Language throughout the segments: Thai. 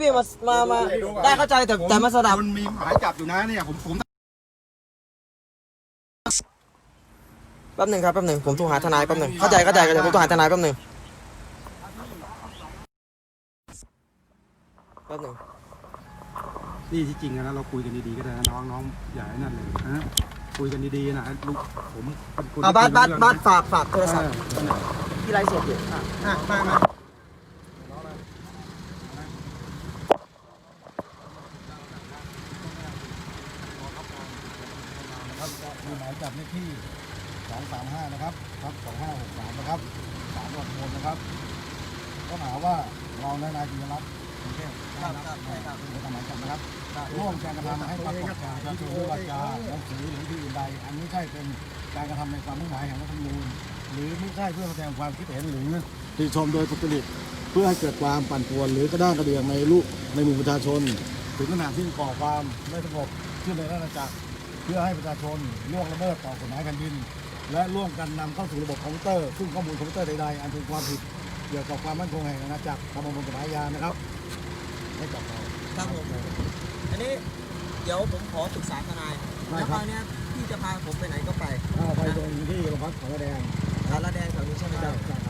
พี่มามามาได้เข้าใจแต่แต่มาสดับมันมีหมายจับอยู่นะเนี่ยผมผมแป๊บหนึ่งครับแป๊บหนึ่งผมโทรหาทนายแป๊บหนึ่งเข้าใจเข้าใจเข้าใจผมโทรหาทนายแป๊บหนึ่งแป๊บหนึ่งนี่ที่จริงนะเราคุยกันดีๆก็ได้นะน้องน้องอย่าให้นั่นเลยนะคุยกันดีๆนะลูกผมเป็นคนอะบัสบัสบัสฝากฝากโทรศัพท์เออที่ไลฟ์สดอยู่อะมามา มีหมายจับเลขที่ 235 นะครับครับ2563 นะครับศาลวัดโพนนะครับ ก็หาว่าเราและนายจิรรัตน์กรุงเทพนะครับเป็นหมายจับนะครับร่วมการกระทำให้ปรากฏการที่ด้วยวาจาหนังสือหรือที่อื่นใด อันนี้ใช่เป็นการกระทำในความมุ่งหมายแห่งรัฐธรรมนูญหรือไม่ใช่เพื่อแสดงความคิดเห็นหรือติชมโดยสุจริต เพื่อให้เกิดความปั่นป่วน หรือกระด้างกระเดืองในลูกในหมู่ประชาชน ถึงขนาดที่ก่อความไม่สงบขึ้นในราชอาณาจักรเพื่อให้ประชาชนล่วงละเมิดต่อกฎหมายแผ่นดิน และร่วมกันนำเข้าสู่ระบบคอมพิวเตอร์ซึ่งข้อมูลคอมพิวเตอร์ใดๆอันเป็นความผิดเกี่ยวกับความมั่นคงแห่งอาณาจักรตามประมวลกฎหมายอาญานะครับไม่จับเราครับผมอันนี้เดี๋ยวผมขอปรึกษาทนายได้แล้วคครับราวเนี้ยพี่จะพาผมไปไหนก็ไปอ่าไปตรงที่โรงพักเขาแดงร้านละแดงแถวนี้ใช่ไหมครับ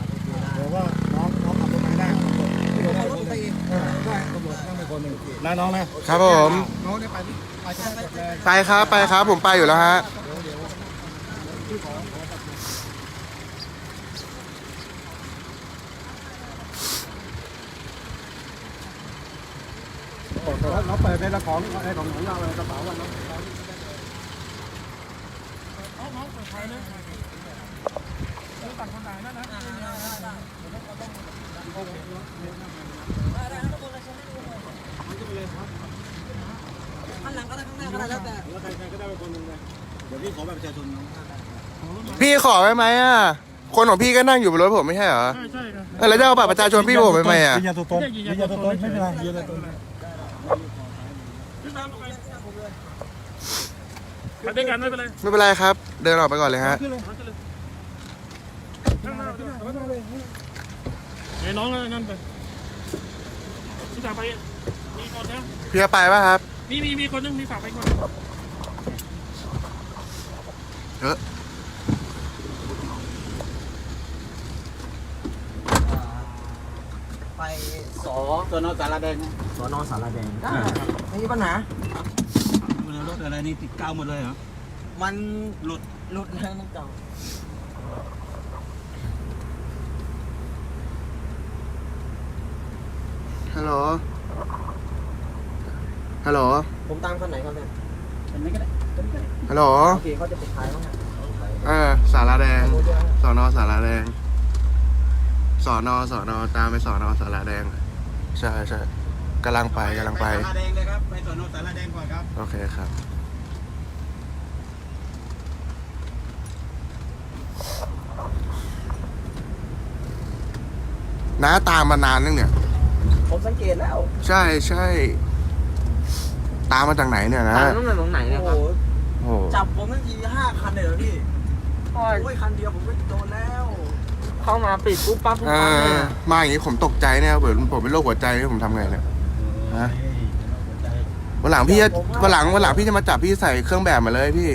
คนหนึ่งนะน้องนะครับผม น้องได้ไปไปที่ไหนเลยไปครับไปครับผมไปอยู่แล้วฮะเราเปิดในละของในของของเราเลยกระเป๋าวันน้อง ข้างหลังก็ได้ข้างหน้าก็ได้แล้วแต่แล้วใครใครก็ได้ไปคนหนึ่งเลยเดี๋ยวพี่ขอแบบประชาชนน้องพี่ขอไว้ไหมอะ คนของพี่ก็นั่งอยู่บนรถผมไม่ใช่เหรอใช่ใช่ครับเออแล้วจะเอาบัตรประชาชนพี่ผมไปไหมอะยืนยันตัวตนยืนยันตัวตนไม่เป็นไรยืนยันตัวตนไปด้วยกันไม่เป็นไรไม่เป็นไรครับ เดินออกไปก่อนเลยฮะขึ้นเลยขึ้นเลยข้างหน้าข้างหน้าข้างหน้าเลยไอ้น้องนั่นไปพี่ฝากไป มีคนนะพี่จะไปป่ะครับ มีมีมีคนนึงมีฝากไปคนเออไปสอตัวนอสาราแดงสอนอสารแดงได้ครับไม่มีปัญหามันรถอะไรนี่ติดกาวหมดเลยเหรอ มันหลุดหลุดแล้วน้องเก่าฮัลโหล ฮัลโหล ผมตามคนไหนครับเนี่ยเป็นไม่ก็ได้ฮัลโหล โอเคเขาจะปิดท้ายมั้งเนี่ยเออ สาราแดง สอนอสาราแดง สอนอสอนอตามไปสอนอสาราแดง ใช่ใช่กำลังไปกำลังไป สาราแดงเลยครับ ไปสอนอสาราแดงก่อนครับ โอเคครับน้าตามมานานนึงเนี่ย ผมสังเกตแล้ว ใช่ใช่ ตามมาจากไหนเนี่ยนะตามตั้งแต่ตรงไหนเนี่ยครับ โอ้โหจับผมตั้งทีห้าคันเลยเหรอพี่โอ้ยคันเดียวผมก็โดนแล้วเข้ามาปิดปุ๊บปั๊บปุ๊บเอปั๊บเลอยมาอย่างนี้ผมตกใจเนี่ยเผื่อผมเป็นโรคหัวใจนี่ผมทำไงเนี่ย ฮะ วันหลังพี่จะวันหลังวันหลังพี่จะมาจับพี่ใส่เครื่องแบบมาเลยพี่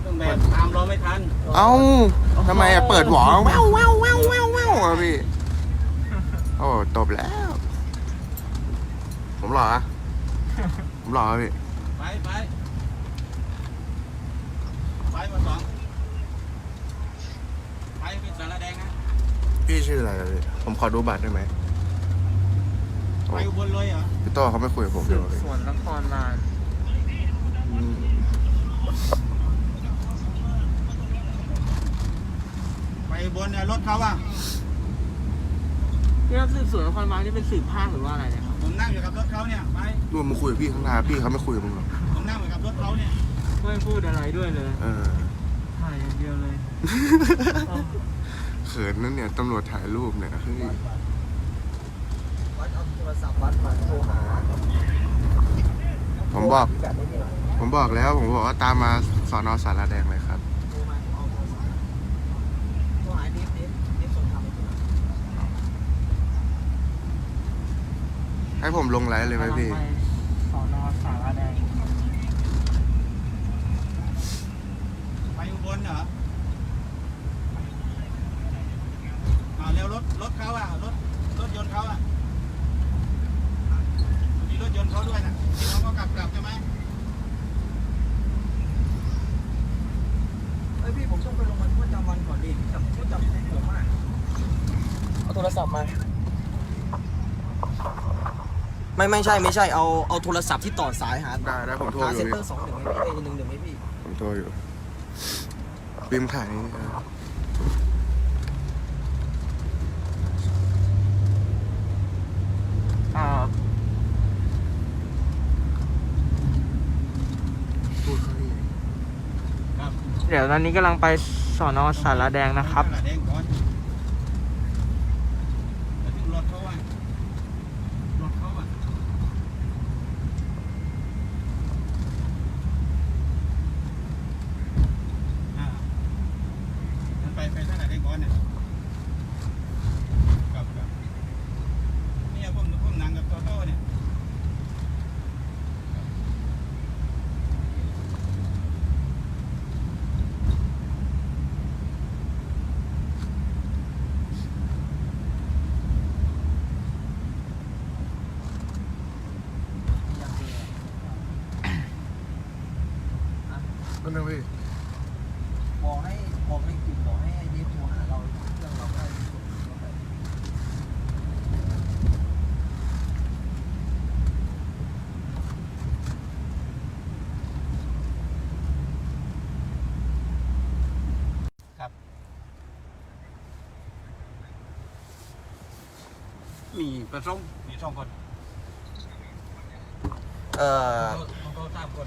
เครื่องแบบตามเราไม่ทันเอ้าทำไมอะเปิดหวอแววแววแววแววแววอะพี่ โอ้ตบแล้ว ผมหล่ออะ ผมหล่ออะพี่ ไปไปไปมาสองไปเป็นสาราแดงนะพี่ชื่ออะไรอะพี่ ผมขอดูบัตรได้ไหมโอ้ไปอุบลเลยเหรอพี่โต้เขาไม่คุยกับผมเลยส่วนนครบาลอืมไปอุบลเนี่ยรถเขาอะที่นักสืบสวนนครบาลนี่เป็นสืบภาคหรือว่าอะไรเนี่ยครับ ผมนั่งอยู่กับรถเขาเนี่ยไปรวมมาคุยกับพี่ข้างหน้าพี่เขาไม่คุยกับมึงหรอกผมนั่งอยู่กับรถเขาเนี่ยไม่พูดอะไรด้วยเลยเออถ่ายอย่างเดียวเลยเขินนั่นเนี่ยตำรวจถ่ายรูปเนี่ยเฮ้ยวัดเอาโทรศัพท์วัดมาโทรหาผมบอกแบบนี้เหรอผมบอกแล้วผมบอกว่าตามมาสอนอสารแดงเลยครับ โทรมาเอาโทรศัพท์โทรหาดิฟดิฟดิฟส่งทำ ให้ผมให้ผมลงไลฟ์เลยไหมพี่ กำลังไปสอนอสาราแดงไปอุบลเหรออ่าเร็วรถรถเขาอะรถรถยนต์เขาอะมีรถยนต์เขาด้วยนะที่น้องก็กลับกลับใช่ไหมเฮ้ยพี่ผมต้องไปลงบันทึกประจำวันก่อนดิจับผู้จับแทนผมอะเอาโทรศัพท์มา ไม่ไม่ใช่ไม่ใช่เอาเอาโทรศัพท์ที่ต่อสายหาได้ได้ผมโทรหาอยู่ เซ็นพี่เตอร์สองหนึ่งไหมพี่เอ้ยหนึ่งหนึ่งไหมพี่ผมโทรอยู่บิมถ่ายนี่เอออ่าพูดเขาดิครับเดี๋ยวตอนนี้กำลังไปสอนอสาราแดงนะครับแดงก่อนแล้วถึงรถเขาอะรถเขาอะอ่างั้นไปไปท่าไหนแดงก่อนเนี่ยครับครับเนี่ยผมผมนั่งกับโตโต้เนี่ย ก็ นึกพี่บอกให้บอกให้กลุ่มบอกให้ไอ้นี่โทรหาเราเรื่องเราได้ส่งไปมีปลาส้มมีสองคน เอ่อ ของเขาสามคน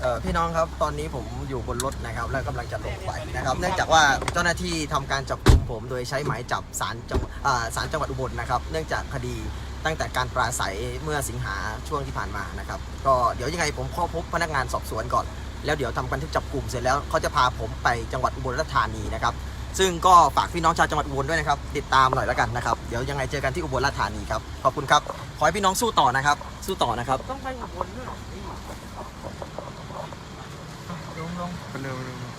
เอ่อพี่น้องครับตอนนี้ผมอยู่บนรถนะครับและกำลังจะลงไปนะครับ เนื่องจากว่าเจ้าหน้าที่ทำการจับกุมผมโดยใช้หมายจับศาลจังอ่าศาลจังหวัดอุบลนะครับ เนื่องจากคดีตั้งแต่การปราศัยเมื่อสิงหาช่วงที่ผ่านมานะครับ ก็เดี๋ยวยังไงผมข้าพบพนักงานสอบสวนก่อน แล้วเดี๋ยวทำบันทึกจับกลุ่มเสร็จแล้วเขาจะพาผมไปจังหวัดอุบลราชธานีนะครับ ซึ่งก็ฝากพี่น้องชาวจังหวัดอุบลด้วยนะครับ ติดตามหน่อยแล้วกันนะครับ เดี๋ยวยังไงเจอกันที่อุบลราชธานีครับ ขอบคุณครับ ขอให้พี่น้องสู้ต่อนะครับ สู้ต่อนะครับ ต้องไปอุบลด้วย ก็นึกว่า